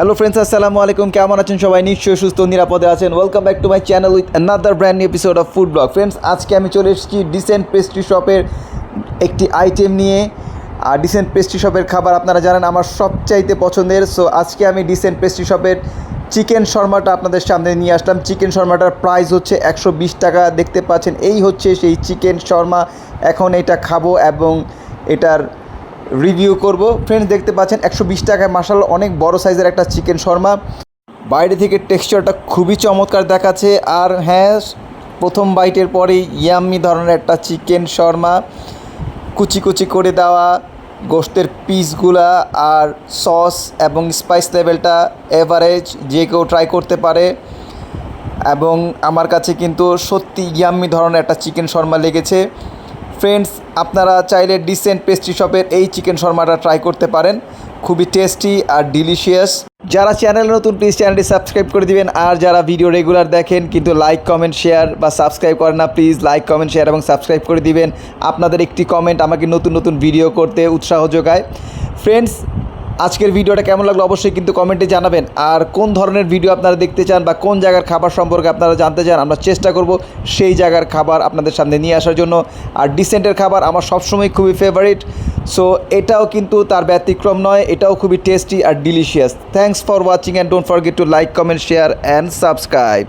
Hello friends আসসালামু আলাইকুম কেমন আছেন সবাই? নিশ্চয়ই সুস্থ নিরাপদে আছেন। Welcome back to my channel with another brand new episode of food blog friends আজকে আমি চলে এসেছি ডিসেন্ট পেস্ট্রি শপের একটি আইটেম নিয়ে। আর ডিসেন্ট পেস্ট্রি শপের খাবার আপনারা জানেন, আমার সবচাইতে পছন্দের। সো আজকে আমি ডিসেন্ট পেস্ট্রি শপের চিকেন শর্মাটা আপনাদের সামনে নিয়ে আসলাম। চিকেন শর্মাটার প্রাইস হচ্ছে একশো বিশ টাকা। দেখতে পাচ্ছেন, এই হচ্ছে সেই চিকেন শর্মা এখন এটা খাব এবং এটার রিভিউ করব। ফ্রেন্ডস দেখতে পাচ্ছেন, একশো বিশ টাকায় মাসাল অনেক বড় সাইজের একটা চিকেন শর্মা। বাইরে থেকে টেক্সচারটা খুবই চমৎকার দেখাচ্ছে। আর হ্যাঁ প্রথম বাইটের পরেই ইয়াম্মি ধরনের একটা চিকেন শর্মা। কুচি কুচি করে দেওয়া গোস্তের পিসগুলা আর সস এবং স্পাইস লেভেলটা এভারেজ যে কেউ ট্রাই করতে পারে। এবং আমার কাছে কিন্তু সত্যি ইয়াম্মি ধরনের একটা চিকেন শর্মা লেগেছে। ফ্রেন্ডস আপনারা চাইলে ডিসেন্ট পেস্ট্রি শপের এই চিকেন শর্মাটা ট্রাই করতে পারেন। খুবই টেস্টি আর ডিলিশিয়াস যারা চ্যানেল নতুন প্লিজ চ্যানেলটি সাবস্ক্রাইব করে দিবেন। আর যারা ভিডিও রেগুলার দেখেন, কিন্তু লাইক কমেন্ট শেয়ার বা সাবস্ক্রাইব করেন না প্লিজ লাইক কমেন্ট শেয়ার এবং সাবস্ক্রাইব করে দিবেন। আপনাদের একটি কমেন্ট আমাকে নতুন নতুন ভিডিও করতে উৎসাহ যোগায়। ফ্রেন্ডস আজকের ভিডিওটা কেমন লাগল অবশ্যই কিন্তু কমেন্টে জানাবেন। আর কোন ধরনের ভিডিও আপনারা দেখতে চান বা কোন জায়গার খাবার সম্পর্কে আপনারা জানতে চান, আমরা চেষ্টা করব সেই জায়গার খাবার আপনাদের সামনে নিয়ে আসার জন্য। আর ডিসেন্টের খাবার আমার সবসময় খুবই ফেভারিট সো এটাও কিন্তু তার ব্যতিক্রম নয়, এটাও খুবই tasty R delicious thanks for watching and don't forget to like comment share and subscribe